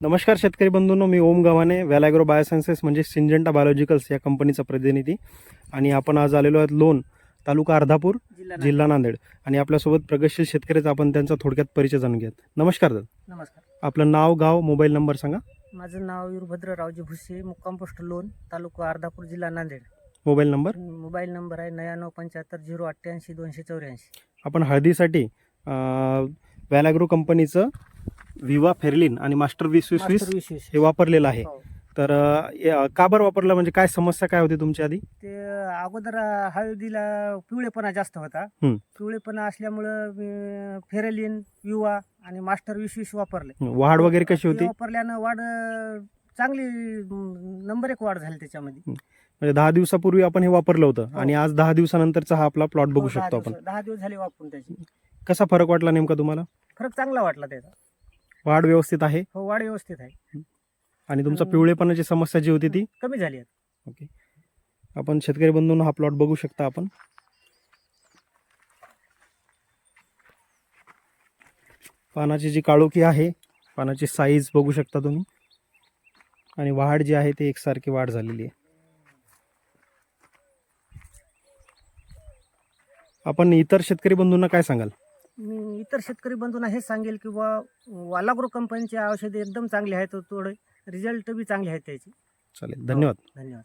नमस्कार शेतकरी बंधूंनो मी ओम गव्हाणे व्हॅलॅग्रो बायोसायन्सेस म्हणजे सिंजंटा बायोलॉजिकल्स या कंपनीचा प्रतिनिधी. आणि आपण आज आलेलो आहोत लोण तालुका अर्धापूर जिल्हा नांदेड. आणि आपल्यासोबत प्रगतशील शेतकरीच आपण त्यांचा थोडक्यात परिचय जाणून घेत नमस्कार दादा. नमस्कार. आपलं नाव गाव मोबाईल नंबर सांगा. माझं नाव वीरभद्र रावजी भुसे मुक्काम पोस्ट लोन तालुका अर्धापूर जिल्हा Nanded. Mobile number? Mobile number आहे नव्याण्णव पंच्याहत्तर झिरो अठ्ठ्याऐंशी दोनशे चौऱ्याऐंशी. आपण हळदीसाठी व्हॅलॅग्रो कंपनीचं विवा फेरलिन आणि मास्टर वीस वीस वीस. हे वापरलेलं आहे. हो. तर अं, का बरं वापरलं? म्हणजे काय समस्या काय होती तुमच्या आधी? ते अगोदर हळदीला पिवळेपणा जास्त होता. पिवळेपणा असल्यामुळं मी फेरेलिन युवा आणि मास्टर वीस वीस वापरले. वाढ वगैरे कशी ते होती? वापरल्यानं वाढ अं, चांगली अं, नंबर एक वाढ झाली त्याच्यामध्ये. म्हणजे दहा दिवसापूर्वी आपण हे वापरलं होतं हो. आणि आज दहा दिवसानंतरचा हा आपला प्लॉट बघू हो, दहा शकतो आपण. दिवस- दहा दिवस झाले वापरून त्याची. कसा फरक वाटला नेमका तुम्हाला? फरक चांगला वाटला त्याचा. वाढ व्यवस्थित आहे? हो वाढ व्यवस्थित आहे. आणि तुमचा. पिवळेपणाची समस्या जी होती ती? कमी झाली आहे ओके. आपण शेतकरी बंधूंना हा प्लॉट बघू शकता आपण. पानाची जी काळोखी आहे पानाची साईज बघू शकता तुम्ही. आणि वाढ जी आहे ती एकसारखी वाढ झालेली आहे. आपण इतर शेतकरी बंधूंना काय सांगाल? मी इतर शेतकरी बंधूंना हेच सांगेल की बा वालाग्रो कंपनीचे औषधे एकदम चांगले आहेत थोडे रिझल्ट बी चांगले आहेत त्याचे. चालेल धन्यवाद. धन्यवाद.